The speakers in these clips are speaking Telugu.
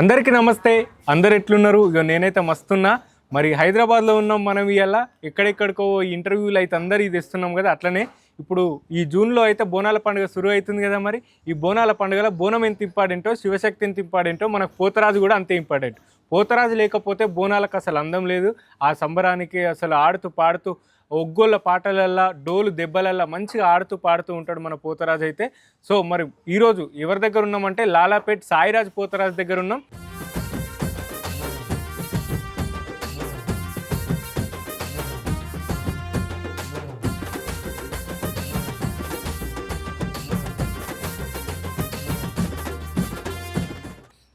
అందరికీ నమస్తే. అందరు ఎట్లున్నారు? ఇక నేనైతే మస్తున్నా. మరి హైదరాబాద్లో ఉన్నాం మనం ఇవాళ ఎక్కడెక్కడికో ఇంటర్వ్యూలు అయితే అందరు ఇది ఇస్తున్నాం కదా అట్లనే. ఇప్పుడు ఈ జూన్లో అయితే బోనాల పండుగ సురు అవుతుంది కదా మరి. ఈ బోనాల పండుగలో బోనం ఎంత ఇంపార్టెంటో శివశక్తి ఎంత ఇంపార్టెంటో మనకు పోతరాజు కూడా అంతే ఇంపార్టెంట్. పోతరాజు లేకపోతే బోనాలకు అసలు అందం లేదు. ఆ సంబరానికి అసలు ఆడుతూ పాడుతూ ఒగ్గోళ్ళ పాటలల్లా డోలు దెబ్బలల్లా మంచిగా ఆడుతూ పాడుతూ ఉంటాడు మన పోతరాజు అయితే. సో మరి ఈరోజు ఎవరి దగ్గర ఉన్నామంటే లాలాపేట్ సాయిరాజ్ పోతరాజు దగ్గర ఉన్నాం.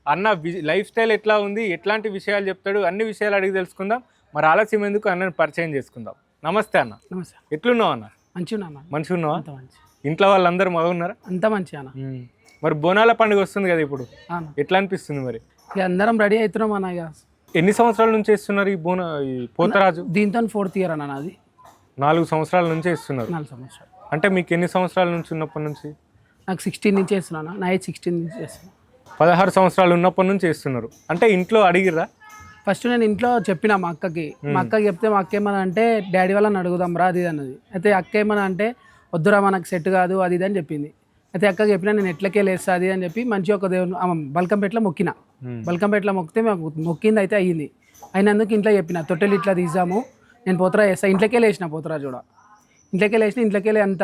అన్న వి- లైఫ్ స్టైల్ ఎట్లా ఉంది? ఎట్లాంటి విషయాలు చెప్తాడు? అన్ని విషయాలు అడిగి తెలుసుకుందాం. మరి ఆలస్యం ఎందుకు? అన్నని పరిచయం చేసుకుందాం. నమస్తే అన్న. నమస్తే. ఎట్లున్నావు అన్న? మంచిగా అన్న. మంచిగా ఉన్నావా అంత మంచి. ఇంట్లో వాళ్ళందరూ మగవున్నారా అంత మంచి అన్న. మరి బోనాల పండుగ వస్తుంది కదా ఇప్పుడు. అన్న ఎట్లా అనిపిస్తుంది మరి? ఇక అందరం రెడీ అవుతున్నాం అన్న ఇక. ఎన్ని సంవత్సరాల నుంచి ఇస్తున్నారు ఈ బోన ఈ పోతరాజు? దీంతో ఫోర్త్ ఇయర్ అన్న నాది. నాలుగు సంవత్సరాల నుంచి ఇస్తున్నారు నాలుగు సంవత్సరాలు. అంటే మీకు ఎన్ని సంవత్సరాల నుంచి ఉన్నప్పటి నుంచి? నాకు సిక్స్టీన్ నుంచి వేస్తున్నాను నా ఏజ్ సిక్స్టీన్ నుంచి చేస్తున్నాను పదహారు సంవత్సరాలు ఉన్నప్పటి నుంచి ఇస్తున్నారు అంటే ఇంట్లో అడిగిర్రా? ఫస్ట్ నేను ఇంట్లో చెప్పిన మా అక్కకి. మా అక్కకి చెప్తే మా అక్క ఏమన్నా అంటే డాడీ వాళ్ళని అడుగుదాం రా అది అన్నది. అయితే అక్క ఏమన్నా అంటే వద్దురా మనకు సెట్ కాదు అది ఇది అని చెప్పింది. అయితే అక్కకి చెప్పిన నేను ఎట్లకే లేస్తా అది అని చెప్పి మంచి ఒక దేవుని బల్కంపేటలో మొక్కిన. బల్కంపేటలో మొక్కితే మాకు మొక్కింది అయితే అయ్యింది అయినందుకు ఇంట్లో చెప్పిన తొట్టెలు ఇట్లా తీసాము నేను పోతరా చేస్తా. ఇంట్లోకే లేచిన పోతరా చూడ. ఇంట్లోకి లేచిన ఇంట్లోకి అంత.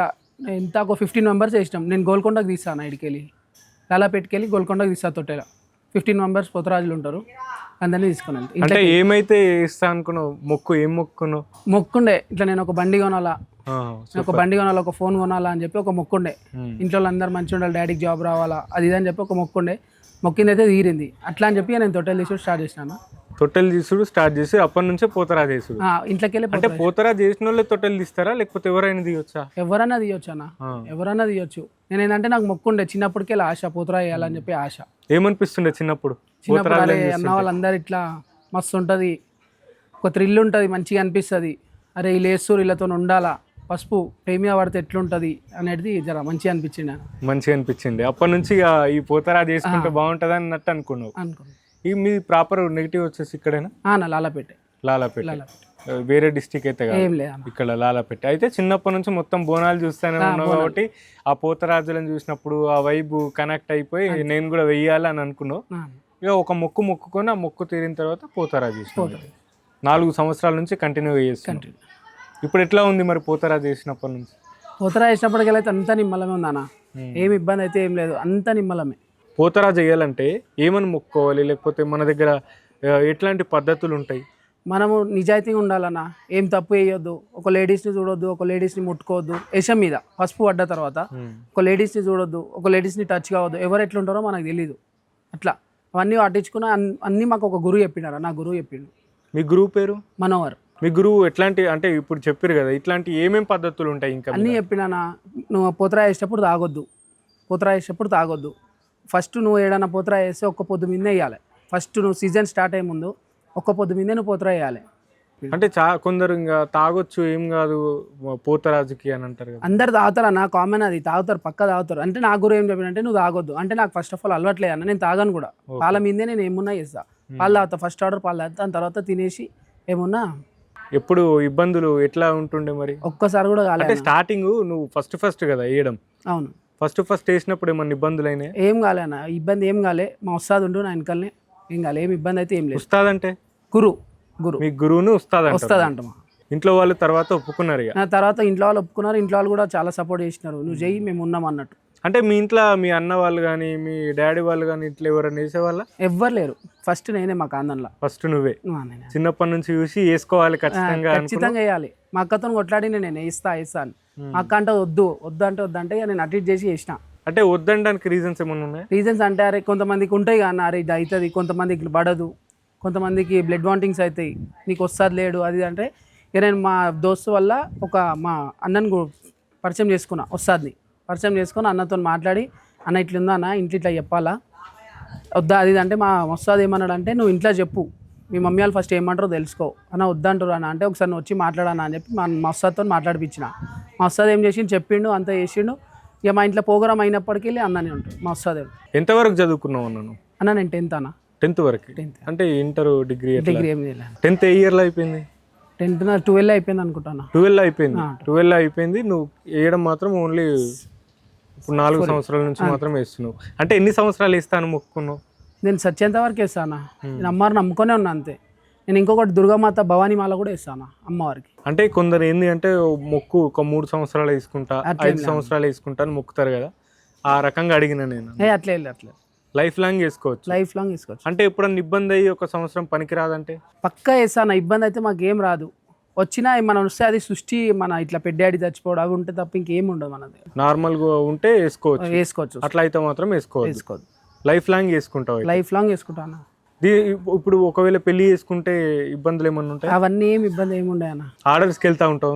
ఎంత ఒక ఫిఫ్టీన్ మెంబర్స్ వేసినాం నేను గోల్కొండకు తీస్తాను ఇడికి వెళ్ళి లాలాపేటకి గోల్కొండకు తీస్తా తొట్టెల. ఫిఫ్టీన్ మెంబర్స్ పోతరాజులు ఉంటారు. అందరినీ తీసుకున్నాను. అంటే ఏమైతే ఇస్తా అనుకున్నావు? మొక్కు ఏం మొక్కున్నావు? మొక్కుండే. ఇట్లా నేను ఒక బండి కొనాలా? ఒక బండి కొనాలా? ఒక ఫోన్ కొనాలా? అని చెప్పి ఒక మొక్కుండే. ఇంట్లో అందరు మంచిగా ఉండాలి డాడీకి జాబ్ రావాలా? అది ఇది అని చెప్పి ఒక మొక్కుండే. మొక్కింది అయితే తీరింది. అట్లా అని చెప్పి నేను తొట్టెలు తీసుడు స్టార్ట్ చేసినాను. తొట్టెలు తీసుడు స్టార్ట్ చేసి అప్పటి నుంచే పోతరా చేసుడు. ఆ, ఇంట్లోకి వెళ్ళి అంటే పోతరా చేసిన వాళ్ళే తొట్టెలు తీస్తారా? లేకపోతే ఎవరైనా తీయొచ్చా? ఎవరన్నా తీయొచ్చు అన్న. ఆ. ఎవరన్నా తీయొచ్చు. నేను ఏంటంటే నాకు మొక్కుండే. చిన్నప్పటికే ఆశ పోతురా వేయాలని చెప్పి ఆశ. ఏమనిపిస్తుండే చిన్నప్పుడు? చిన్నప్పుడు అరే అన్న వాళ్ళందరూ ఇట్లా మస్తు ఉంటుంది ఒక థ్రిల్ ఉంటుంది మంచిగా అనిపిస్తుంది. అరే వీళ్ళు వేస్తారు వీళ్ళతో ఉండాలా? పసుపు ప్రేమియా పడితే ఎట్లుంటుంది అనేది జర మంచిగా అనిపించింది మంచిగా అనిపించింది అప్పటి నుంచి ఇక ఈ పోతరా చేసుకుంటే బాగుంటుంది అన్నట్టు అనుకున్నావు. అనుకున్నాను ఈ మీ ప్రాపర్ నెగిటివ్ వచ్చేసి ఇక్కడేనా? నా లాలపేట. లాలాపేట. లాలపేట. వేరే డిస్టిక్ అయితే ఇక్కడ లాలాపేట. అయితే చిన్నప్పటి నుంచి మొత్తం బోనాలు చూస్తూనే ఉన్నావు కాబట్టి ఆ పోతరాజులను చూసినప్పుడు ఆ వైబు కనెక్ట్ అయిపోయి నేను కూడా వెయ్యాలి అని అనుకున్నావు. ఇక ఒక మొక్కు మొక్కుకొని ఆ మొక్కు తీరిన తర్వాత పోతరాజు చేసినావు నాలుగు సంవత్సరాల నుంచి కంటిన్యూ కంటిన్యూ ఇప్పుడు ఎట్లా ఉంది మరి పోతరాజు చేసినప్పటి నుంచి? పోతరా వేసినప్పటికెళ్ళి అయితే అంతా నిమ్మలమే Hmm. ఏమి ఇబ్బంది అయితే ఏం లేదు. అంతా నిమ్మలమే. పోతరాజు చేయాలంటే ఏమని మొక్కుకోవాలి? లేకపోతే మన దగ్గర ఎట్లాంటి పద్ధతులు ఉంటాయి? మనము నిజాయితీగా ఉండాలన్న ఏం తప్పు వేయొద్దు ఒక లేడీస్ని చూడొద్దు ఒక లేడీస్ని ముట్టుకోవద్దు. యశం మీద పసుపు పడ్డ తర్వాత ఒక లేడీస్ని చూడొద్దు ఒక లేడీస్ని టచ్ కావద్దు. ఎవరు ఎట్లుంటారో మనకు తెలియదు అట్లా. అవన్నీ పట్టించుకున్న అన్- అన్నీ మాకు ఒక గురువు చెప్పినారు. నా గురువు చెప్పిండు. మీ గురువు పేరు? మనోహర్. మీ గురువు ఎట్లాంటి అంటే ఇప్పుడు చెప్పారు కదా ఇట్లాంటి ఏమేం పద్ధతులు ఉంటాయి ఇంకా అన్నీ చెప్పినా నువ్వు పోతరా వేసేటప్పుడు తాగొద్దు. పోతరా వేసేటప్పుడు తాగొద్దు. ఫస్ట్ నువ్వు ఏడన్నా పోతరా వేస్తే ఒక్క పొద్దు మీదే వేయాలి. ఫస్ట్ నువ్వు సీజన్ స్టార్ట్ అయ్యే ముందు ఒక్క పొద్దు మీదే నువ్వు పోతరా వేయాలి అంటే చా కొందరు ఇంకా తాగొచ్చు ఏం కాదు పోతరాజుకి అని అంటారు కదా. అందరు తాగుతారు? అన్న కామన్ అది. తాగుతారు పక్క తాగుతారు. అంటే నా గురువు ఏం చెప్పినంటే నువ్వు తాగొద్దు. అంటే నాకు ఫస్ట్ ఆఫ్ ఆల్ అలవాట్లేదు అన్న. నేను తాగను కూడా. పాల మీదే నేను ఏమున్నా చేస్తా. పాలు తాగుతా. ఫస్ట్ ఆర్డర్ పాలు తాగుతా. దాని తర్వాత తినేసి ఏమున్నా ఎప్పుడు ఇబ్బందులు ఎట్లా ఉంటుండే మరి? ఒక్కసారి కూడా కాలే అంటే అన్న. స్టార్టింగ్ నువ్వు ఫస్ట్ ఫస్ట్ కదా వేయడం అవును. ఫస్ట్ ఫస్ట్ వేసినప్పుడు ఏమన్నా ఇబ్బందులు అయినాయి? ఏం కాలే అన్న. ఇబ్బంది ఏం కాలే. మా వస్తాది ఉండు నా వెనకాలనే. ఏం కాలే. ఏం ఇబ్బంది అయితే ఏం లేదు. ఉస్తాదంటే? గురు గురు. మీ గురువును ఉస్తాదంట వస్తుంది అంటమా ఇంట్లో వాళ్ళు తర్వాత ఒప్పుకున్నారు ఇక. నా తర్వాత ఇంట్లో వాళ్ళు ఒప్పుకున్నారు ఇంట్లో వాళ్ళు కూడా చాలా సపోర్ట్ చేసినారు. నువ్వు చెయ్యి మేము ఉన్నాం అన్నట్టు. అంటే మీ ఇంట్లో మీ అన్న వాళ్ళు కానీ మీ డాడీ వాళ్ళు కానీ ఇట్లా ఎవరైనా వేసేవాళ్ళ ఎవ్వరు లేరు. ఫస్ట్ నేనే మా కాందన్లా. ఫస్ట్ నువ్వే. చిన్నప్పటి నుంచి చూసి వేసుకోవాలి ఖచ్చితంగా ఖచ్చితంగా వేయాలి. మా అక్కతో కొట్లాడి నేను వేస్తా వేస్తా అని. మా అక్క అంటే వద్దు వద్దు అంటే వద్దు అంటే నేను అటు ఇటు చేసి వేసిన. అంటే వద్దనడానికి రీజన్స్ ఏమైనా ఉన్నాయా? రీజన్స్ అంటే అరే కొంతమందికి ఉంటాయి కానీ అరే ఇది అవుతుంది కొంతమందికి పడదు. కొంతమందికి బ్లడ్ వాంటింగ్స్ అవుతాయి. నీకు వస్తుంది లేడు అది అంటే ఇక నేను మా దోస్తు వల్ల ఒక మా అన్నని పరిచయం చేసుకున్నా వస్తాదని పరిచయం చేసుకొని అన్నతో మాట్లాడి అన్న ఇట్లుందా అన్న? ఇంట్లో ఇట్లా చెప్పాలా? వద్దా? అది అంటే మా వస్తాది ఏమన్నాడు అంటే నువ్వు ఇంట్లో చెప్పు. మీ మమ్మీ వాళ్ళు ఫస్ట్ ఏమంటారో తెలుసుకో. అన్న వద్దంటారు అన్న? అంటే ఒకసారి నువ్వు వచ్చి మాట్లాడనా అని చెప్పి మా మా వస్తాతో మాట్లాడిపించిన. మా వస్తాది ఏం చేసిండు? చెప్పిండు అంతా చేసిండు. ఇక మా ఇంట్లో ప్రోగ్రామ్ అయినప్పటికీ అన్ననే ఉంటాడు మా వస్తాదే ఎంతవరకు చదువుకున్నావు అన్నాను అన్న నేను టెన్త్ అన్న. టెన్త్ వరకు? టెన్త్. అంటే ఇంటర్ డిగ్రీ డిగ్రీ ఏం చేయలేదు టెన్త్ ఏ ఇయర్లో అయిపోయింది? టెన్త్ నా ట్వెల్వ్ అయిపోయింది అనుకుంటాను. ట్వెల్వ్ అయిపోయింది. ట్వెల్వ్ అయిపోయింది. నువ్వు వేయడం మాత్రం ఓన్లీ ఇప్పుడు నాలుగు సంవత్సరాల నుంచి మాత్రం వేస్తున్నావు. అంటే ఎన్ని సంవత్సరాలు వేస్తాను మొక్కుకున్నావు? నేను సత్యంత వరకు వేస్తాను. నేను అమ్మవారిని నమ్ముకొనే ఉన్నా అంతే. నేను ఇంకొకటి దుర్గామాత భవానీ మాల కూడా వేస్తాను అమ్మవారికి. అంటే కొందరు ఏంది అంటే మొక్కు ఒక మూడు సంవత్సరాలు వేసుకుంటా ఐదు సంవత్సరాలు వేసుకుంటా అని మొక్కుతారు కదా. ఆ రకంగా అడిగిన నేను. అట్లే అట్లే. లైఫ్ లాంగ్ వేసుకోవచ్చు లైఫ్ లాంగ్ తీసుకోవచ్చు అంటే ఎప్పుడన్నా ఇబ్బంది అయ్యి ఒక సంవత్సరం పనికిరాదంటే? పక్కా వేస్తాను ఇబ్బంది అయితే మాకు ఏం రాదు. వచ్చినా మనం వస్తే అది సృష్టి మన ఇట్లా పెడ్డాడి చచ్చిపోవడం అవి ఉంటే తప్ప ఇంకేం ఉండదు మనది. నార్మల్గా ఉంటే వేసుకోవచ్చు. వేసుకోవచ్చు. అట్లా అయితే మాత్రం వేసుకోవచ్చు వేసుకోవద్దు. లైఫ్ లాంగ్ వేసుకుంటావు. లైఫ్ లాంగ్ వేసుకుంటాను ఇప్పుడు ఒకవేళ పెళ్ళి చేసుకుంటే ఇబ్బందులు ఏమన్నా ఉంటాయి? అవన్నీ ఏం ఇబ్బంది ఏమి అన్న? ఆర్డర్స్కి వెళ్తా ఉంటావు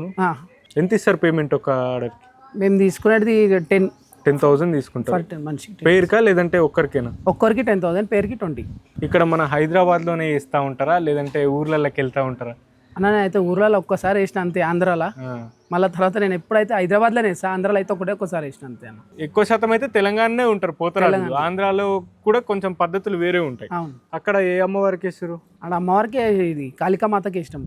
ఎంత ఇస్తారు పేమెంట్ ఒక ఆర్డర్కి మేము తీసుకునేది టెన్ టెన్ థౌసండ్ తీసుకుంటారు. మనిషికి పేరుకా లేదంటే ఒక్కరికేనా? ఒక్కరికి టెన్ థౌసండ్ పేరుకి ట్వంటీ ఇక్కడ మన హైదరాబాద్లోనే వేస్తూ ఉంటారా? లేదంటే ఊర్లలోకి వెళ్తూ ఉంటారా? అన్న నేను అయితే ఊర్లలో ఒక్కసారి వేసిన అంతే ఆంధ్రాలో. మళ్ళీ తర్వాత నేను ఎప్పుడైతే హైదరాబాద్లోనే వేస్తా ఆంధ్రాలో అయితే ఒకటే ఒక్కసారి వేసిన అంతే అన్న. ఎక్కువ శాతం అయితే తెలంగాణనే ఉంటారు పోతరాజులు ఆంధ్రాలో కూడా కొంచెం పద్ధతులు వేరే ఉంటాయి. అవును. అక్కడ ఏ అమ్మవారికి వేస్తారు ఆడ అమ్మవారికి ఇది కాళికామాతకి ఇష్టం.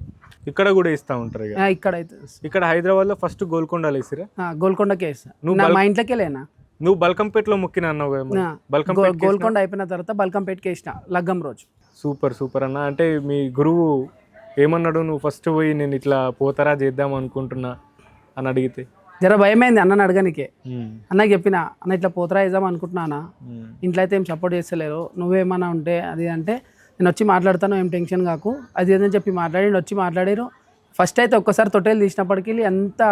ఇక్కడ కూడా వేస్తూ ఉంటారు ఇక. ఆ, ఇక్కడైతే ఇక్కడ హైదరాబాద్లో ఫస్ట్ గోల్కొండలో వేసిరా గోల్కొండకే వేస్తా నువ్వు మా ఇంట్లోకే లేనా? నువ్వు బల్కంపేటలో మొక్కిన అన్నావు కదా బల్కంపేట గోల్కొండ అయిపోయిన తర్వాత బల్కంపేటకి వేసిన లగ్గం రోజు. సూపర్ సూపర్ అన్న. అంటే మీ గురువు ఏమన్నాడు? నువ్వు ఫస్ట్ పోయి నేను ఇట్లా పోతారా చేద్దాం అనుకుంటున్నా అని అడిగితే. జర భయమైంది అన్నని అడగనికే. ఉమ్, అన్నకి చెప్పిన అన్న ఇట్లా పోతరా వేద్దాం అనుకుంటున్నానా? ఇంట్లో అయితే ఏం సపోర్ట్ చేస్తలేరు. నువ్వేమన్నా ఉంటే అది అంటే నేను వచ్చి మాట్లాడతాను ఏం టెన్షన్ కాకు. అది ఏదని చెప్పి మాట్లాడి వచ్చి మాట్లాడారు ఫస్ట్ అయితే ఒక్కసారి తొట్టెలు తీసినప్పటికీ ఎంత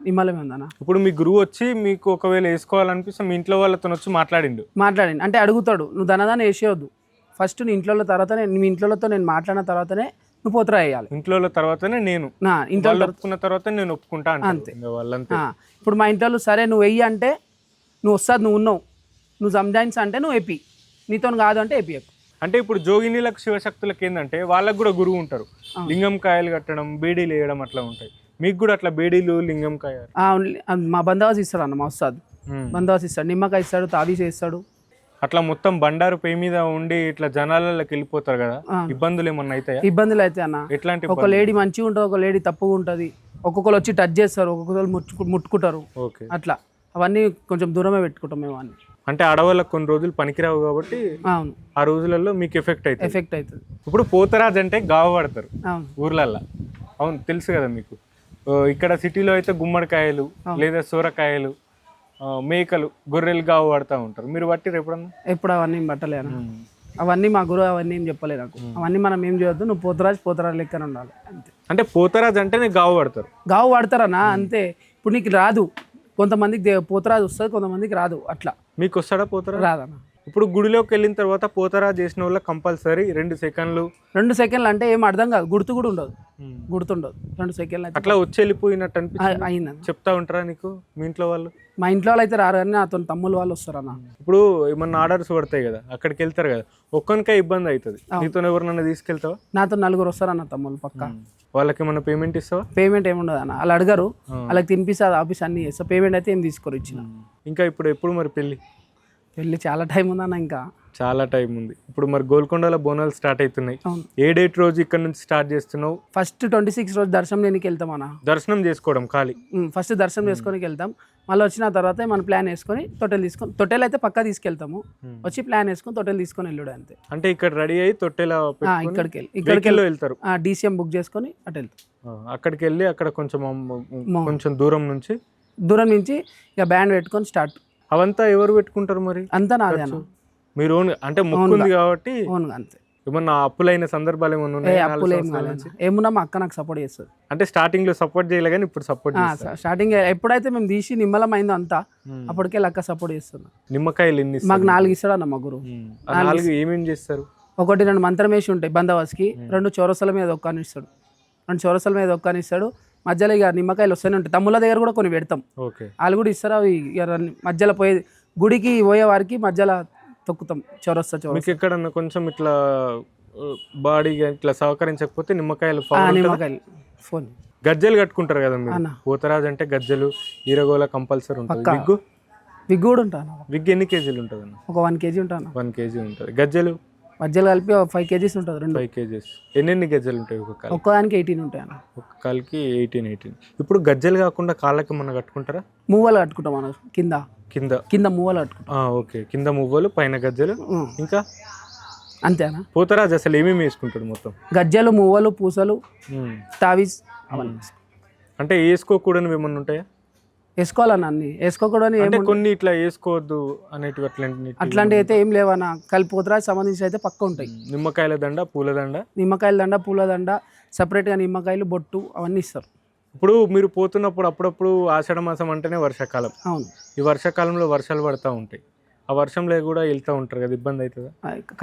నిమ్మలమే ఉందన్న ఇప్పుడు మీ గురువు వచ్చి మీకు ఒకవేళ వేసుకోవాలనిపిస్తే మీ ఇంట్లో వాళ్ళతో వచ్చి మాట్లాడిండు. మాట్లాడింది అంటే అడుగుతాడు నువ్వు దనదాన్ని వేసేయొద్దు ఫస్ట్ నీ ఇంట్లో తర్వాతనే మీ ఇంట్లోతో నేను మాట్లాడిన తర్వాతనే నువ్వు పోతరా వేయాలి. ఇంట్లో తర్వాతనే నేను. నా ఇంట్లో ఒప్పుకున్న తర్వాత నేను ఒప్పుకుంటా అంతే. వాళ్ళంతే. ఇప్పుడు మా ఇంట్లో సరే నువ్వు వెయ్యి అంటే నువ్వు వస్తుంది నువ్వు ఉన్నావు. నువ్వు సంజాయిన్స్ అంటే నువ్వు ఏపీ నీతో కాదు అంటే ఏపీ అంటే ఇప్పుడు జోగినీలకు శివశక్తులకు ఏంటంటే వాళ్ళకు కూడా గురువు ఉంటారు. లింగం కాయలు కట్టడం బేడీలు వేయడం అట్లా ఉంటాయి. మీకు కూడా అట్లా బేడీలు లింగం కాయ మా బందవాసి ఇస్తాడు అన్న మా వస్తాదు. బందవాసి ఇస్తాడు నిమ్మకాయ ఇస్తాడు తాదీస్ ఇస్తాడు అట్లా మొత్తం బండారు పై మీద ఉండి ఇట్లా జనాలలోకి వెళ్ళిపోతారు కదా. ఇబ్బందులు ఏమన్నా అవుతాయా ఇబ్బందులు అయితే అన్న. ఎట్లాంటి ఒక లేడీ మంచిగా ఉంటుంది ఒక లేడీ తప్పుగా ఉంటుంది. ఒక్కొక్కరు వచ్చి టచ్ చేస్తారు ఒక్కొక్కరు ముట్టుకు ముట్టుకుంటారు. ఓకే. అట్లా. అవన్నీ కొంచెం దూరమే పెట్టుకుంటాం మేము అన్ని. అంటే ఆడవాళ్ళకి కొన్ని రోజులు పనికిరావు కాబట్టి అవును. ఆ రోజులలో మీకు ఎఫెక్ట్ అవుతుంది ఎఫెక్ట్ అవుతుంది ఇప్పుడు పోతరాజ్ అంటే గావ పడతారు అవును. ఊర్లల్లో. అవును తెలుసు కదా మీకు. ఇక్కడ సిటీలో అయితే గుమ్మడికాయలు లేదా సూరకాయలు మేకలు గొర్రెలు గావ పడతా ఉంటారు. మీరు పట్టిరు ఎప్పుడన్నా? ఎప్పుడు అవన్నీ బట్టలేను అవన్నీ మా గురువు అవన్నీ ఏం చెప్పలే నాకు. అవన్నీ మనం ఏం చేయొద్దు నువ్వు పోతరాజు పోతరాజు లెక్కన ఉండాలి అంతే. అంటే పోతరాజ్ అంటేనే గావ పడతారు. గావు వాడతారన్నా అంతే. ఇప్పుడు నీకు రాదు. కొంతమందికి పోతరాజు వస్తుంది కొంతమందికి రాదు అట్లా. మీకు వస్తాడా పోతరాజ్? రాదన్న. ఇప్పుడు గుడిలోకి వెళ్ళిన తర్వాత పోతరాజ్ చేసిన వాళ్ళ కంపల్సరీ రెండు సెకండ్లు. రెండు సెకండ్లు అంటే ఏం అర్థం కాదు. గుర్తు కూడా ఉండదు. గుర్తుండదు. రెండు సెకండ్లు అయితే అట్లా వచ్చి వెళ్ళిపోయినట్టు అనిపిస్తుంది అ- అయిందన్న. చెప్తా ఉంటారా నీకు? మీ ఇంట్లో వాళ్ళు? మా ఇంట్లో వాళ్ళు అయితే రారు కానీ నాతో తమ్ముళ్ళు వాళ్ళు వస్తారన్న. ఇప్పుడు ఏమన్నా ఆర్డర్స్ పడతాయి కదా అక్కడికి వెళ్తారు కదా ఒక్కనికే ఇబ్బంది అవుతుంది. నీతో ఎవరినన్నా తీసుకెళ్తావా? నాతో నలుగురు వస్తారన్న తమ్ముళ్ళు పక్క. వాళ్ళకి ఏమన్నా పేమెంట్ ఇస్తావా? పేమెంట్ ఏముండదు అన్న. వాళ్ళు అడగరు. వాళ్ళకి తినిపిస్తే ఆఫీస్ అన్ని చేస్తా. పేమెంట్ అయితే ఏం తీసుకోరు ఇచ్చిన. ఇంకా ఇప్పుడు ఎప్పుడు మరి పెళ్ళి? వెళ్ళి చాలా టైం ఉందన్న ఇంకా. చాలా టైం ఉంది. ఇప్పుడు మరి గోల్కొండలో బోనాలు స్టార్ట్ అవుతున్నాయి. ఏ డేట్ రోజు ఇక్కడ నుంచి స్టార్ట్ చేస్తున్నావు? ఫస్ట్ ట్వంటీ సిక్స్ రోజు దర్శనం లేనికి వెళ్తాం అన్న. దర్శనం చేసుకోవడం ఖాళీ. ఫస్ట్ దర్శనం చేసుకొని వెళ్తాం. మళ్ళీ వచ్చిన తర్వాత మన ప్లాన్ వేసుకొని తొట్టెలు తీసుకొని తొట్టెలు అయితే పక్కా తీసుకెళ్తాము. వచ్చి ప్లాన్ వేసుకొని తొట్టెలు తీసుకొని వెళ్ళాడు అంతే. అంటే ఇక్కడ రెడీ అయ్యి తొట్టెలా ఇక్కడికి వెళ్ళి ఇక్కడికి వెళ్తారు. డీసీఎం బుక్ చేసుకొని అటు వెళ్తాం. అక్కడికి వెళ్ళి అక్కడ కొంచెం కొంచెం దూరం నుంచి దూరం నుంచి ఇక బ్యాండ్ పెట్టుకొని స్టార్ట్ అవంతా ఎవరు పెట్టుకుంటారు మరి? అంతా నాదే అన్న మీరు ఓన్ అంటే మొక్కుంది కాబట్టి అంతే. ఏమన్నా అప్పులైన సందర్భాలు ఏమన్నా ఉన్నాయి ఏమున్నా మా అక్క నాకు సపోర్ట్ చేస్తుంది. అంటే స్టార్టింగ్లో సపోర్ట్ చేయలే కానీ ఇప్పుడు సపోర్ట్ స్టార్టింగ్ ఎప్పుడైతే మేము తీసి నిమ్మలం అయిందో అంతా అప్పటికే లక్క సపోర్ట్ చేస్తున్నా. నిమ్మకాయలు ఎన్ని? మాకు నాలుగు ఇస్తాడు అన్న మా గురువు. నాలుగు. ఏమేం చేస్తారు? ఒకటి రెండు మంత్రం వేసి ఉంటాయి బందవాస్కి రెండు చౌరసల మీద ఒక్కని ఇస్తాడు రెండు చౌరసల మీద ఒక్కని ఇస్తాడు మధ్యలో ఇక నిమ్మకాయలు వస్తూనే ఉంటాయి. తమ్ముల దగ్గర కూడా కొన్ని పెడతాం. ఓకే. వాళ్ళు కూడా ఇస్తారు అవి ఇక మధ్యలో పోయే గుడికి పోయే వారికి మధ్యలో తొక్కుతాం. చౌరస్తా చౌరస్తా. మీకు ఎక్కడన్నా కొంచెం ఇట్లా బాడీ ఇట్లా సహకరించకపోతే నిమ్మకాయలు ఆ? నిమ్మకాయలు ఫోన్. గజ్జలు కట్టుకుంటారు కదా మీరు? అన్న. పోతరాజు అంటే గజ్జలు ఈరగోల కంపల్సరీ ఉంటుంది. విగ్గు? విగ్ కూడా ఉంటాను విగ్ ఎన్ని కేజీలు ఉంటుంది అన్న? ఒక వన్ కేజీ ఉంటాను వన్ కేజీ ఉంటుంది. గజ్జలు? మధ్యలో కలిపి ఫైవ్ కేజీస్ ఉంటుంది రెండు. Five KGs. ఎన్నెన్ని గజ్జలు ఉంటాయి ఒక కాలు ఒక్కదానికి ఎయిటీన్ ఉంటాయి అన్న. ఒక కాలుకి ఎయిటీన్ ఎయిటీన్ ఇప్పుడు గజ్జలు కాకుండా కాళ్ళకి మన కట్టుకుంటారా? మూవలు కట్టుకుంటాం మనం. కింద. కింద. కింద మూవలు కట్టుకుంటాం. ఓకే. కింద మువ్వలు పైన గజ్జలు. ఇంకా? అంతేనా? పోతరాజు అసలు ఏమేమి వేసుకుంటాడు మొత్తం? గజ్జలు మూవలు పూసలు. తావీస్ అవన్నీ అంటే వేసుకోకూడనివి ఏమన్నా ఉంటాయా? వేసుకోవాలన్న అన్ని. అంటే కొన్ని ఇట్లా వేసుకోవద్దు అనేటివి అట్లాంటి అట్లాంటివి అయితే ఏం లేవన్న. కలిపి పోతరాజు సంబంధించి అయితే పక్క ఉంటాయి. నిమ్మకాయల దండ పూల దండ? నిమ్మకాయల దండ పూల దండ సపరేట్గా నిమ్మకాయలు బొట్టు అవన్నీ ఇస్తారు. ఇప్పుడు మీరు పోతున్నప్పుడు అప్పుడప్పుడు ఆషాఢ మాసం అంటేనే వర్షాకాలం. అవును. ఈ వర్షాకాలంలో వర్షాలు పడతా ఉంటాయి. ఆ వర్షంలో కూడా వెళ్తూ ఉంటారు కదా ఇబ్బంది అవుతుందా?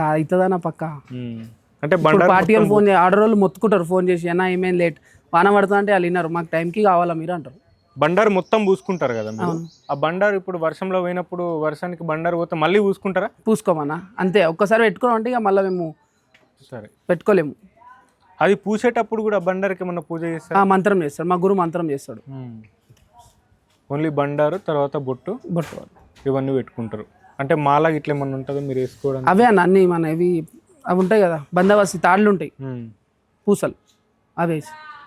అవుతుందన్న పక్క? ఉమ్. అంటే ఇప్పుడు బండారు పార్టీ వాళ్ళు ఫోన్ ఆర్డర్ వాళ్ళు మొత్తుకుంటారు ఫోన్ చేసి అన్న ఏమేం లేట్ వాన పడుతుంది అంటే వాళ్ళు విన్నారు మాకు టైంకి కావాలా మీరు అంటారు. బండారు మొత్తం పూసుకుంటారు కదా మీరు. ఆ బండారు ఇప్పుడు వర్షంలో పోయినప్పుడు వర్షానికి బండారు పోతే మళ్ళీ పూసుకుంటారా? పూసుకోమన్నా. అంతే ఒక్కసారి పెట్టుకున్నాం అంటే ఇక మళ్ళీ మేము సరే. పెట్టుకోలేము. అది పూసేటప్పుడు కూడా బండారుకి ఏమన్నా పూజ ఆ చేస్తారా మంత్రం చేస్తాడు. మా గురువు మంత్రం చేస్తాడు. ఓన్లీ బండారు తర్వాత బొట్టు బొట్టు. ఇవన్నీ పెట్టుకుంటారు. అంటే మాల ఇట్లా ఏమన్నా ఉంటుందో మీరు వేసుకోవడానికి? అవే అన్న అన్ని మన ఇవి అవి ఉంటాయి కదా బందోబస్తు తాళ్ళు ఉంటాయి. పూసలు అవే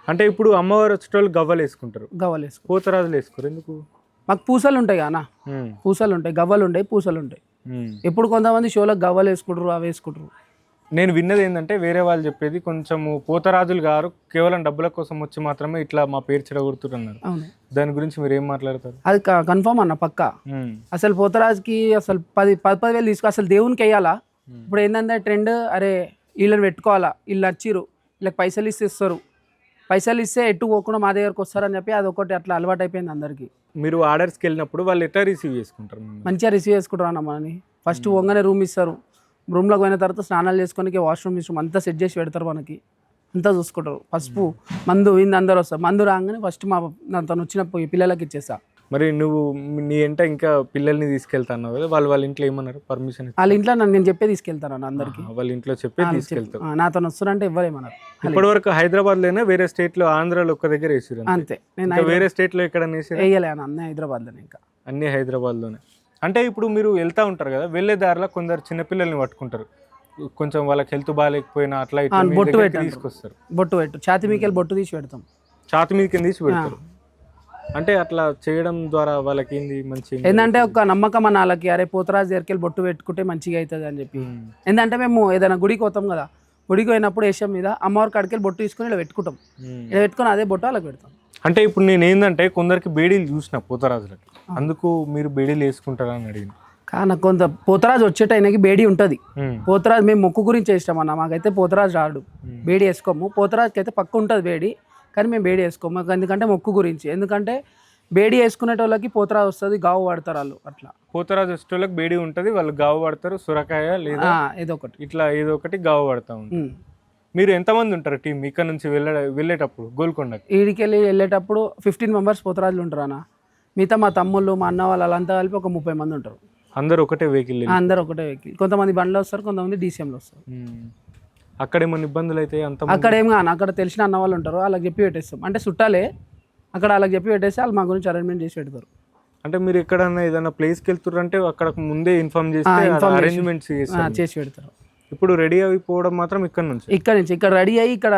అంటే ఇప్పుడు అమ్మవారు వచ్చేటోళ్ళు గవ్వలు వేసుకుంటారు గవ్వలు వేసుకో పోతరాజులు వేసుకోరు ఎందుకు? మాకు పూసలు ఉంటాయి అన్న. ఉమ్. పూసలు ఉంటాయి గవ్వలు ఉంటాయి పూసలు ఉంటాయి. ఉమ్. ఎప్పుడు కొంతమంది షోలకు గవ్వలు వేసుకుంటారు అవి వేసుకుంటారు. నేను విన్నది ఏంటంటే వేరే వాళ్ళు చెప్పేది కొంచెము పోతరాజులు గారు కేవలం డబ్బుల కోసం వచ్చి మాత్రమే ఇట్లా మా పేరు చెడగొడుతున్నారు. దాని గురించి మీరు ఏం మాట్లాడతారు? అది కన్ఫామ్ అన్న పక్క. అసలు పోతరాజుకి అసలు పది పది పది వేలు తీసుకో అసలు దేవునికి వేయాలా ఇప్పుడు ఏంటంటే ట్రెండ్ అరే వీళ్ళని పెట్టుకోవాలా? వీళ్ళు నచ్చిరు వీళ్ళకి పైసలు ఇస్తే ఇస్తారు. పైసలు ఇస్తే ఎటు పోకుండా మా దగ్గరకు వస్తారని చెప్పి అది ఒకటి అట్లా అలవాటు అయిపోయింది అందరికీ. మీరు ఆర్డర్స్కి వెళ్ళినప్పుడు వాళ్ళు ఎట్లా రిసీవ్ చేసుకుంటారు? మంచిగా రిసీవ్ చేసుకుంటారు అన్న మనని. ఫస్ట్ వంగనే రూమ్ ఇస్తారు. రూమ్లోకి పోయిన తర్వాత స్నానాలు చేసుకొని వాష్రూమ్ ఇష్టం అంతా సెట్ చేసి పెడతారు మనకి. అంతా చూసుకుంటారు. పసుపు మందు ఇంది అందరూ వస్తారు. మందు రాగానే ఫస్ట్ మా తను వచ్చిన పిల్లలకి ఇచ్చేస్తా. మరి నువ్వు నీ ఎంట ఇంకా పిల్లల్ని తీసుకెళ్తాన్నావు కదా వాళ్ళు వాళ్ళ ఇంట్లో ఏమన్నారు? పర్మిషన్ వాళ్ళ ఇంట్లో నన్ను నేను చెప్పే తీసుకెళ్తాను అందరికి. వాళ్ళ ఇంట్లో చెప్పి తీసుకెళ్తారు నాతో వస్తారంటే ఇవ్వలేమన్నారు ఇప్పటి వరకు హైదరాబాద్లోనే వేరే స్టేట్లో ఆంధ్రాలో ఒక్క దగ్గర వేసారు అంతే. నేను వేరే స్టేట్లో ఎక్కడ వేయలే అన్న అన్నీ హైదరాబాద్లోనే ఇంకా. అన్ని హైదరాబాద్లోనే అంటే ఇప్పుడు మీరు వెళ్తా ఉంటారు కదా వెళ్ళే దారిలో కొందరు చిన్నపిల్లల్ని పట్టుకుంటారు. కొంచెం వాళ్ళకి హెల్త్ బాగాలేకపోయినా అట్లా బొట్టు పెట్టండి. తీసుకొస్తారు. బొట్టు పెట్టు. ఛాతి మీకెళ్ళి బొట్టు తీసి పెడతాం. ఛాతి మీద తీసి పెడతారు? అంటే అట్లా చేయడం ద్వారా వాళ్ళకి ఏంది మంచి ఏంటంటే ఒక నమ్మకం అన్న వాళ్ళకి అరే పోతరాజు దగ్గరికి బొట్టు పెట్టుకుంటే మంచిగా అవుతుంది అని చెప్పి. ఏంటంటే మేము ఏదైనా గుడికి పోతాం కదా గుడికి పోయినప్పుడు వేసాం మీద అమ్మవారి కాడికి వెళ్ళి బొట్టు తీసుకొని ఇలా పెట్టుకుంటాం. ఇలా పెట్టుకొని అదే బొట్టు వాళ్ళకి పెడతాం. అంటే ఇప్పుడు నేను ఏంటంటే కొందరికి బేడీలు చూసిన పోతరాజులకి. అందుకు మీరు బేడీలు వేసుకుంటారా అని అడిగింది కానీ కొంత పోతరాజు వచ్చే టైంకి బేడి ఉంటుంది. పోతరాజు మేము మొక్కు గురించి వేస్తాం అన్న మాకైతే పోతరాజు రాడు. బేడి వేసుకోము. పోతరాజుకి అయితే పక్క ఉంటుంది బేడి. కానీ మేము బేడి వేసుకోము. ఎందుకంటే మొక్కు గురించి. ఎందుకంటే బేడి వేసుకునేటోళ్ళకి పోతరాజు వస్తుంది గావు పడతారు వాళ్ళు అట్లా. పోతరాజు వచ్చేటోళ్ళకి బేడీ ఉంటుంది వాళ్ళు గావు పడతారు సొరకాయ లేదా ఏదో ఒకటి ఇట్లా ఏదో ఒకటి గావు పడతా. మీరు ఎంతమంది ఉంటారు టీం ఇక్కడ నుంచి వెళ్ళ వెళ్ళేటప్పుడు గోల్కొండకి? ఈడికెళ్ళి వెళ్ళేటప్పుడు ఫిఫ్టీన్ మెంబర్స్ పోతరాజులు ఉంటారు అన్న. మిగతా మా తమ్ముళ్ళు మా అన్న వాళ్ళు వాళ్ళంతా కలిపి ఒక ముప్పై మంది ఉంటారు. అందరు ఒకటే వెహికల్ అందరు ఒకటే వెహికల్. కొంతమంది బండ్లో వస్తారు కొంతమంది డీసీఎంలో వస్తారు. అక్కడ ఏమైనా ఇబ్బందులు అయితే అంత అక్కడ ఏం కాదు అక్కడ తెలిసిన అన్న వాళ్ళు ఉంటారు వాళ్ళకి చెప్పి పెట్టేస్తాం. అంటే చుట్టాలే అక్కడ వాళ్ళకి చెప్పి పెట్టేస్తే వాళ్ళు మా గురించి అరేంజ్మెంట్ చేసి పెడతారు. అంటే మీరు ఎక్కడన్నా ఏదైనా ప్లేస్కి వెళ్తుర్రంటే అక్కడ ముందే ఇన్ఫార్మ్ చేస్తే చేసి- అరేంజ్మెంట్స్ చేసి పెడతారు. ఇప్పుడు రెడీ అయిపోవడం మాత్రం ఇక్కడ నుంచి. ఇక్కడ నుంచి ఇక్కడ రెడీ అయ్యి ఇక్కడ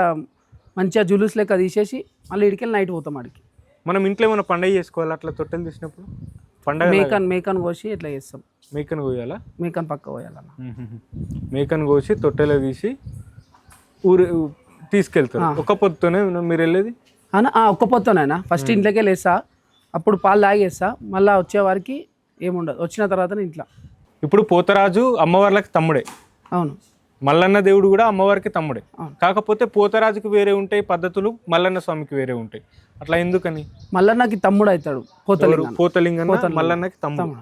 మంచిగా జులూస్ లెక్క తీసేసి మళ్ళీ ఇడికెళ్ళి నైట్ పోతాం ఆడికి. మనం ఇంట్లో ఏమైనా పండగ చేసుకోవాలి? అట్లా తొట్టెలు తీసినప్పుడు? పండగ మేకన్ మేకన్ కోసి ఇట్లా చేస్తాం. మేకను కోయాలా? మేకన్ పక్క పోయాలన్న మేకను కోసి తొట్టెలో తీసి ఊరు తీసుకెళ్తారు. ఒక పొద్దుతోనే మీరు వెళ్ళేది? అన్న ఆ, ఒక్క పొత్తునైనా ఫస్ట్ ఇంట్లోకి వెళ్ళేస్తా అప్పుడు పాలు తాగేస్తా. మళ్ళీ వచ్చే వారికి ఏముండదు. వచ్చిన తర్వాత ఇంట్లో. ఇప్పుడు పోతరాజు అమ్మవార్లకి తమ్ముడే. అవును. మల్లన్న దేవుడు కూడా అమ్మవారికి తమ్ముడే. కాకపోతే పోతరాజుకి వేరే ఉంటాయి పద్ధతులు మల్లన్న స్వామికి వేరే ఉంటాయి. అట్లా ఎందుకని? మల్లన్నకి తమ్ముడు అవుతాడు పోతలింగ పోతలింగన్న మల్లన్నకి తమ్ముడు.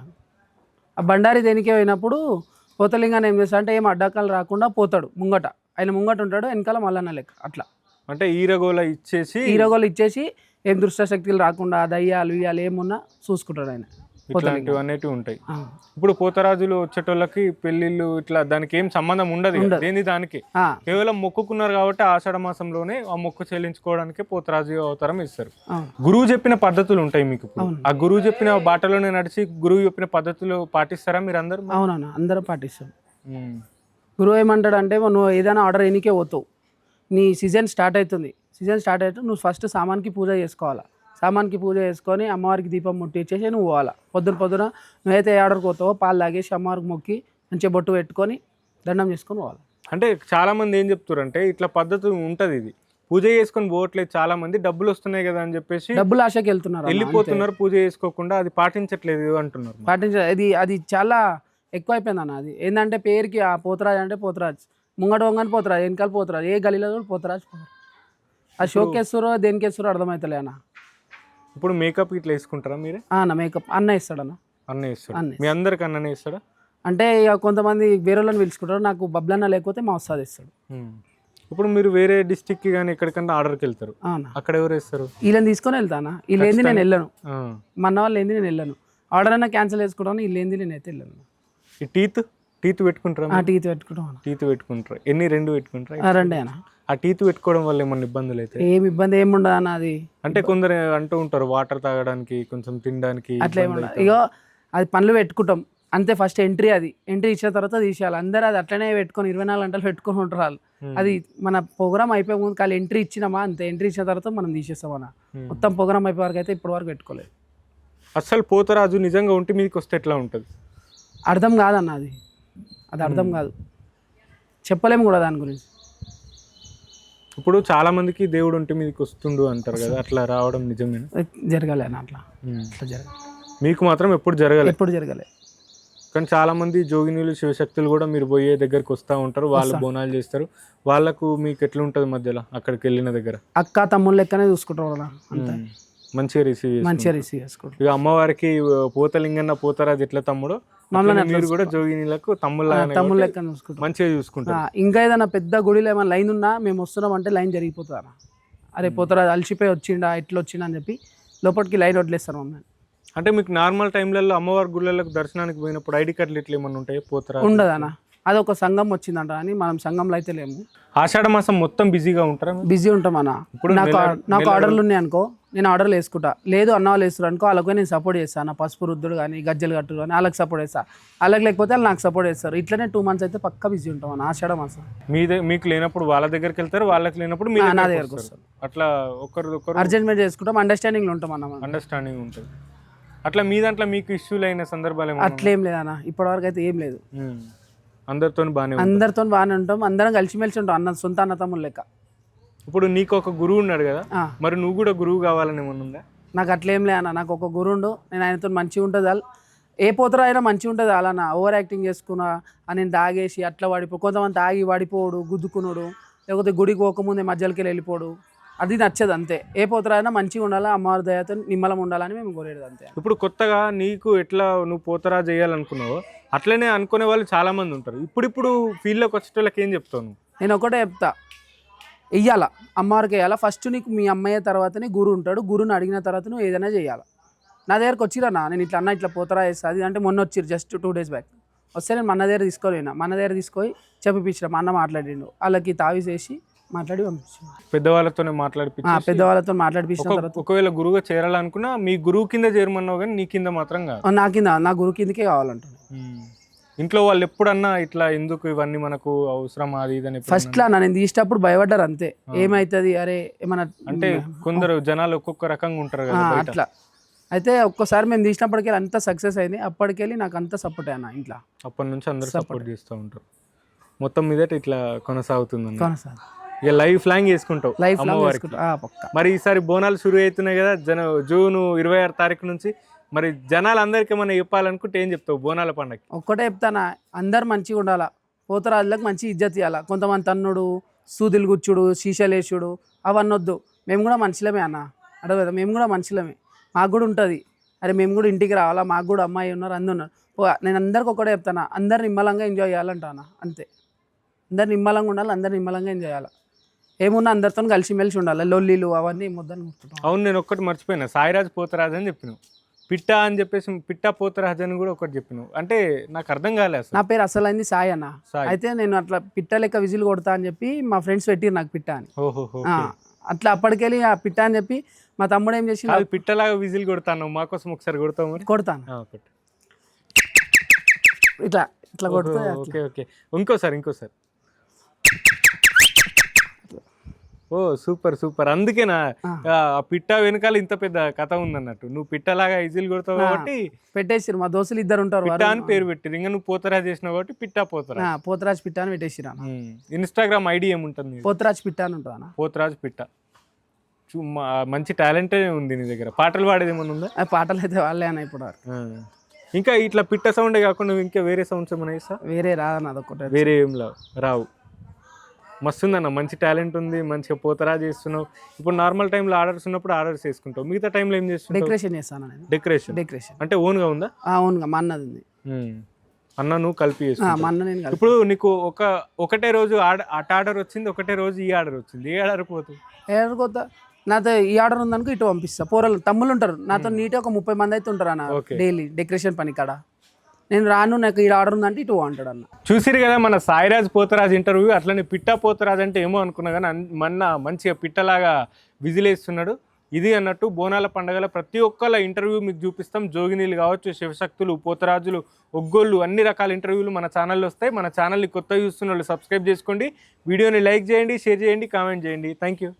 ఆ బండారి దేనికి పోయినప్పుడు పోతలింగాన్ని ఏం చేస్తా అంటే ఏం అడ్డకాలు రాకుండా పోతాడు ముంగట. ఆయన ముంగట ఉంటాడు వెనకాల మల్లన్న లెక్క అట్లా. అంటే ఈరగోల ఇచ్చేసి హీరోగోలు ఇచ్చేసి ఏం దుష్ట శక్తులు రాకుండా దయ్యాలు ఇయ్యాలు ఏమున్నా చూసుకుంటాడు ఆయన. ఇట్లాంటివి అనేటివి ఉంటాయి. ఇప్పుడు పోతరాజులు వచ్చేటోళ్ళకి పెళ్ళిళ్ళు ఇట్లా దానికి ఏం సంబంధం ఉండదు. దేని దానికి? కేవలం మొక్కుకున్నారు కాబట్టి ఆషాఢ మాసంలోనే ఆ మొక్కు చెల్లించుకోవడానికి పోతరాజు అవతారం ఇస్తారు. గురువు చెప్పిన పద్ధతులు ఉంటాయి మీకు ఆ గురువు చెప్పిన బాటలోనే నడిచి గురువు చెప్పిన పద్ధతులు పాటిస్తారా మీరు అందరు అవునన్న అందరం పాటిస్తాం. గురువు ఏమంటాడు అంటే నువ్వు ఏదైనా ఆర్డర్ ఎన్నికే పోతావు నీ సీజన్ స్టార్ట్ అవుతుంది. సీజన్ స్టార్ట్ అయితే నువ్వు ఫస్ట్ సామాన్కి పూజ చేసుకోవాలా. సామాన్కి పూజ చేసుకొని అమ్మవారికి దీపం ముట్టించేసి నువ్వు పోవాలా. పొద్దున పొద్దున నువ్వైతే ఆర్డర్కి పోతావో పాలు తాగేసి అమ్మవారికి మొక్కి మంచిగా బొట్టు పెట్టుకొని దండం చేసుకొని పోవాలి. అంటే చాలా మంది ఏం చెప్తారు అంటే ఇట్లా పద్ధతి ఉంటది ఇది. పూజ చేసుకొని పోవట్లేదు చాలా మంది. డబ్బులు వస్తున్నాయి కదా అని చెప్పేసి డబ్బులు ఆశకి వెళ్తున్నారు. వెళ్ళిపోతున్నారు పూజ చేసుకోకుండా అది పాటించట్లేదు అంటున్నారు పాటించ అది అది చాలా ఎక్కువ అయిపోయింది అన్న అది. ఏంటంటే పేరుకి ఆ పోతరాజ్ అంటే పోతరాజ్. ముంగట వంగని పోతరాజ్ వెనకాల పోతరాజ్. ఏ గలీలో కూడా పోతరాజ్. ఆ షోకి వేస్తారో దేనికి వేస్తారో అర్థమవుతలే అన్న. ఇప్పుడు మేకప్ ఇట్లా వేసుకుంటారా మీరే? అన్న మేకప్. అన్న ఇస్తాడన్న అన్న. అన్న మీ అందరికి అన్ననే వేస్తాడా? అంటే ఇక కొంతమంది వేరే వాళ్ళని పిలుచుకుంటారు. నాకు బబ్లన్న లేకపోతే మా వస్తాది ఇస్తాడు. ఇప్పుడు మీరు వేరే డిస్టిక్కి కానీ ఎక్కడికన్నా ఆర్డర్కి వెళ్తారు. అక్కడ ఎవరు వేస్తారు? వీళ్ళని తీసుకొని వెళ్తానా వీళ్ళు ఏంది నేను వెళ్ళను. ఆ. మా అన్న వాళ్ళు ఏంది నేను వెళ్ళను. ఆర్డర్ అయినా క్యాన్సిల్ చేసుకుంటాను వీళ్ళు ఏంది నేను అయితే వెళ్ళను. ఈ టీత్ టీత్ పెట్టుకుంటారా ఆ టీత్ పెట్టుకుంటాం టీత్ పెట్టుకుంటారా? ఎన్ని రెండు పెట్టుకుంటారా? ఆ, రండి అన్న. ఆ టీత్ పెట్టుకోవడం వల్ల ఏమన్నా ఇబ్బందులు అయితే? ఏం ఇబ్బంది ఏమి ఉండదు అన్న అది. అంటే కొందరు అంటూ ఉంటారు వాటర్ తాగడానికి కొంచెం తినడానికి అట్లా ఏమి ఇగో అది పనులు పెట్టుకుంటాం. అంతే ఫస్ట్ ఎంట్రీ అది. ఎంట్రీ ఇచ్చిన తర్వాత తీసేయాలి. అందరూ అది అట్లనే పెట్టుకొని ఇరవై నాలుగు గంటలు పెట్టుకొని ఉంటారు వాళ్ళు. అది మన ప్రోగ్రామ్ అయిపోయే ముందు ఖాళీ ఎంట్రీ ఇచ్చినామా? అంతే. ఎంట్రీ ఇచ్చిన తర్వాత మనం తీసేస్తాం అన్న. Hmm. మొత్తం ప్రోగ్రామ్ అయిపోయే వరకు అయితే ఇప్పటి వరకు పెట్టుకోలేదు. అస్సలు పోతరాజు నిజంగా ఉంటే మీదకి వస్తే ఎట్లా ఉంటుంది? అర్థం కాదన్న అది అది అర్థం కాదు. చెప్పలేము కూడా దాని గురించి. ఇప్పుడు చాలా మందికి దేవుడు ఉంటే మీదకి వస్తుండు అంటారు కదా అట్లా రావడం నిజమేనా? అది జరగలే అన్న అట్లా. అట్లా జరగదు మీకు మాత్రం ఎప్పుడు జరగలేదు ఎప్పుడు జరగలే. కానీ చాలా మంది జోగినీలు శివశక్తులు కూడా మీరు పోయే దగ్గరికి వస్తూ ఉంటారు వాళ్ళు బోనాలు చేస్తారు. వాళ్ళకు మీకు ఎట్లా ఉంటుంది మధ్యలో అక్కడికి వెళ్ళిన దగ్గర? అక్క తమ్ముళ్ళు లెక్కనే చూసుకుంటారు అన్న అంతే. మంచిగా రిసీవ్ మంచిగా రిసీవ్ చేసుకుంటారు. ఇక అమ్మవారికి పోతలింగన్న పోతరాజు ఎట్లా తమ్ముడో మీరు కూడా జోగినీలకు తమ్ముళ్ళ తమ్ముళ్ళు చూసుకుంటారు మంచిగా చూసుకుంటారు. ఆ, ఇంకా ఏదైనా పెద్ద గుడిలో ఏమైనా లైన్ ఉన్నా మేము వస్తున్నాం అంటే లైన్ జరిగిపోతుంది అన్న అరే పోతారా అలసిపోయి వచ్చిండా ఎట్లా వచ్చిండా అని చెప్పి లోపలికి లైన్ వదిలేస్తారు మమ్మల్ని అంటే మీకు నార్మల్ టైంలలో అమ్మవారి గుళ్ళలకు దర్శనానికి పోయినప్పుడు ఐడి కార్డులు ఇట్లా ఏమన్నా ఉంటాయి పోతరా ఉండదు అన్న అది ఒక సంఘం వచ్చిందంట అని మనం సంఘంలో అయితే లేము. ఆషాఢ మాసం మొత్తం బిజీగా ఉంటారా? బిజీ ఉంటాం అన్న ఇప్పుడు నాకు ఆర్డర్లు ఉన్నాయి అనుకో. నేను ఆర్డర్లు వేసుకుంటా లేదు అన్న వాళ్ళు వేస్తారు అనుకో వాళ్ళకి నేను సపోర్ట్ చేస్తాను నా పసుపు రుద్దుడు కానీ గజ్జలు కట్టుడు కానీ వాళ్ళకి సపోర్ట్ చేస్తా. వాళ్ళకి లేకపోతే వాళ్ళు నాకు సపోర్ట్ చేస్తారు. ఇట్లనే టూ మంత్స్ అయితే పక్కా బిజీ ఉంటాం అన్న. ఆషాఢ మాసం మీ మీకు లేనప్పుడు వాళ్ళ దగ్గరికి వెళ్తారు వాళ్ళకి లేనప్పుడు నా దగ్గరికి వస్తారు. అట్లా ఒకరు ఒకరు అర్జెంట్మెంట్ చేసుకుంటాం అండర్స్టాండింగ్లో ఉంటాం అన్న. అండర్స్టాండింగ్ ఉంటుంది. అట్లా మీ దాంట్లో మీకు ఇష్యూలు అయిన సందర్భాలు అట్లేం లేదన్న. ఇప్పటివరకు అయితే ఏం లేదు. అందరితో బాగానే అందరితో బాగానే ఉంటాం. అందరం కలిసిమెలిసి ఉంటాం. అన్న సొంత అన్నతమ్ములు లెక్క. ఇప్పుడు నీకు ఒక గురువు ఉన్నాడు కదా మరి నువ్వు కూడా గురువు కావాలని ఏమన్నా ఉందా? నాకు అట్లేం లే అన్న నాకు ఒక గురుండు నేను ఆయనతో మంచిగా ఉంటుంది వాళ్ళు ఏ పోతరో అయినా మంచిగా ఉంటుంది అలా నా ఓవర్ యాక్టింగ్ చేసుకున్నా అని నేను తాగేసి అట్లా వాడిపో కొంతమంది తాగి వాడిపోడు గుద్దుకునుడు లేకపోతే గుడికి పోకముందే మధ్యలోకి వెళ్ళి వెళ్ళిపోడు. అది నచ్చదు అంతే. ఏ పోతరో అయినా మంచిగా ఉండాలి అమ్మవారి దయతో నిమ్మలం ఉండాలని మేము కోరేది అంతే. ఇప్పుడు కొత్తగా నీకు ఎట్లా నువ్వు పోతరా చేయాలనుకున్నావో అట్లనే అనుకునే వాళ్ళు చాలా మంది ఉంటారు. ఇప్పుడిప్పుడు ఫీల్డ్లోకి వచ్చేటోళ్ళకి ఏం చెప్తావు నువ్వు? నేను ఒకటే చెప్తా. వెయ్యాల అమ్మవారికి వేయాలా ఫస్ట్ నీకు మీ అమ్మయ్య తర్వాతనే గురు ఉంటాడు. గురుని అడిగిన తర్వాత నువ్వు ఏదైనా చేయాలి? నా దగ్గరకు వచ్చిరన్నా నేను ఇట్లా అన్న ఇట్లా పోతరా వేస్తా అది అంటే మొన్న వచ్చిరు జస్ట్ టూ డేస్ బ్యాక్ వస్తే నేను మన దగ్గర తీసుకోలేనా మన దగ్గర తీసుకొని చెప్పిపించిన మా అన్న మాట్లాడిండు. వాళ్ళకి తావిసేసి మాట్లాడి పంపించిన. పెద్దవాళ్ళతోనే మాట్లాడిపించి పెద్దవాళ్ళతో మాట్లాడిపించిన తర్వాత ఒకవేళ గురువుగా చేరాలనుకున్నా మీ గురువు కింద చేరమన్నావు కానీ నీ కింద మాత్రం కాదు. "ఆ, నా కింద నా గురు కిందకే కావాలంటాను ఇంట్లో వాళ్ళు ఎప్పుడన్నా ఇట్లా ఎందుకు ఇవన్నీ మనకు అవసరం అది ఇది అని ఎప్పుడన్నా- ఫస్ట్ లా నేను తీసేటప్పుడు భయపడ్డారు అంతే. ఏమవుతుంది అరే ఏమన్నా అంటే కొందరు జనాలు ఒక్కొక్క రకంగా ఉంటారు కదా బయట. అట్లా. అయితే ఒక్కసారి మేము తీసినప్పటికీ అంత సక్సెస్ అయింది. అప్పటికెళ్ళి నాకు అంత సపోర్ట్ అయినా ఇంట్లో. అప్పటి నుంచి అందరూ సపోర్ట్ చేస్తూ ఉంటారు. మొత్తం మీదట ఇట్లా కొనసాగుతుంది. కొనసాగు. ఇక లైఫ్ లాంగ్ చేసుకుంటావు లైఫ్ లాంగ్ అమ్మవారికి. వేసుకుంటా ఆ, పక్కా. మరి ఈసారి బోనాలు షురు అవుతున్నాయి కదా జన జూన్ ఇరవై ఆరు తారీఖు నుంచి మరి జనాలు అందరికీ మనం చెప్పాలనుకుంటే ఏం చెప్తావు? బోనాల పండగకి ఒక్కటే చెప్తానా అందరు మంచిగా ఉండాలా? పోతరాజులకు మంచి ఇజ్జత్ ఇవ్వాలా కొంతమంది తన్నుడు సూదులు గుచ్చుడు శీషలేసుడు అవన్నీ వద్దు. మేము కూడా మనుషులమే అన్న. అడగ కదా మేము కూడా మనుషులమే. మాకు కూడా ఉంటుంది. అరే మేము కూడా ఇంటికి రావాలా? మాకు కూడా అమ్మాయి ఉన్నారు అందరు ఉన్నారు. నేను అందరికి ఒకటే చెప్తానా అందరు నిమ్మలంగా ఎంజాయ్ చేయాలంటానా అంతే. అందరు నిమ్మలంగా ఉండాలి అందరు నిమ్మలంగా ఎంజాయ్ చేయాలి? ఏమున్నా అందరితో కలిసిమెలిసి ఉండాలి? లొల్లీలు అవన్నీ ముద్దని అవును నేను ఒక్కటి మర్చిపోయినా. సాయిరాజ్ పోతరాజ్ అని చెప్పినావు. పిట్ట అని చెప్పేసి పిట్ట పోతరాజ్ అని కూడా ఒకటి చెప్పినావు. అంటే నాకు అర్థం కాలే అసలు. నా పేరు అసలు అయింది సాయి అన్న. సాయి. అయితే నేను అట్లా పిట్ట లెక్క విజిల్ కొడతా అని చెప్పి మా ఫ్రెండ్స్ పెట్టిరు నాకు పిట్ట అని. ఓహో ఆ, అట్లా అప్పటికెళ్ళి ఆ పిట్ట అని చెప్పి మా తమ్ముడు ఏం చేసి పిట్టలాగా విజిల్ కొడతాను. మాకోసం ఒకసారి కొడతావు మరి? కొడతాను. ఆ, కొట్టు. ఇట్లా ఇట్లా కొడితే. Okay okay. ఇంకోసారి ఇంకోసారి. ఓ సూపర్ సూపర్. అందుకేనా ఆ. పిట్ట వెనకాల ఇంత పెద్ద కథ ఉందన్నట్టు. నువ్వు పిట్టలాగా ఈజీలు కొడతావు. కాబట్టి పెట్టేసిరు మా దోస్తులు ఇద్దరు ఉంటారు పిట్ట అని పేరు పెట్టిరు ఇంకా నువ్వు పోతరా చేసినావు కాబట్టి పిట్టా పోతరా పోతరాజ్ పిట్ట అని పెట్టేసిరు ఇన్స్టాగ్రామ్ ఐడి ఏముంటుంది నీది? పోతరాజ్ పిట్ట అని ఉంటుంది పోతరాజు పిట్ట. మంచి టాలెంటే ఉంది నీ దగ్గర. పాటలు పాడేది ఏమన్నా ఉందా? ఆ పాటలు అయితే వాళ్ళే అన్న ఇప్పుడు. ఇంకా ఇట్లా పిట్ట సౌండే కాకుండా నువ్వు ఇంకా వేరే సౌండ్స్ ఏమైనా వేరే రాదన్న అదొకటి వేరే ఏం రావు. మస్తుందన్న. మంచి టాలెంట్ ఉంది మంచిగా పోతరా చేస్తున్నావు. ఇప్పుడు నార్మల్ టైంలో ఆర్డర్స్ ఉన్నప్పుడు ఆర్డర్స్ చేసుకుంటావు మిగతా టైంలో ఏం చేస్తుంటావు? డెకరేషన్ చేస్తాను డెకరేషన్? డెకరేషన్. అంటే ఓన్గా ఉందా? అవునుగా మా అన్నది ఉంది. అన్న నువ్వు కలిపి ఇప్పుడు నీకు ఒక ఒకటే రోజు అట ఆర్డర్ వచ్చింది ఒకటే రోజు ఈ ఆర్డర్ వచ్చింది. ఏ ఆర్డర్ పోతుంది ఏడాది కొత్త నాతో ఈ ఆర్డర్ ఉందనుకో ఇటు పంపిస్తా. పోరలు తమ్ముళ్ళు ఉంటారు. నాతో నీట్ ఒక ముప్పై మంది అయితే ఉంటారు అన్న. డైలీ డెకరేషన్ పని కాడ. నేను రాను నాకు ఈ ఆర్డర్ ఉందంటే ఇటు అంటాడు అన్న. చూసిరు కదా మన సాయిరాజ్ పోతరాజ్ ఇంటర్వ్యూ అట్లనే పిట్ట పోతరాజ్ అంటే ఏమో అనుకున్నా కానీ మొన్న మంచిగా పిట్టలాగా విజిలేస్తున్నాడు ఇది అన్నట్టు బోనాల పండగల ప్రతి ఒక్కళ్ళ ఇంటర్వ్యూ మీకు చూపిస్తాం. జోగినీలు కావచ్చు శివశక్తులు పోతరాజులు ఒగ్గోళ్ళు అన్ని రకాల ఇంటర్వ్యూలు మన ఛానల్లో వస్తాయి. మన ఛానల్ని కొత్త చూస్తున్న వాళ్ళు సబ్స్క్రైబ్ చేసుకోండి. వీడియోని లైక్ చేయండి షేర్ చేయండి కామెంట్ చేయండి. Thank you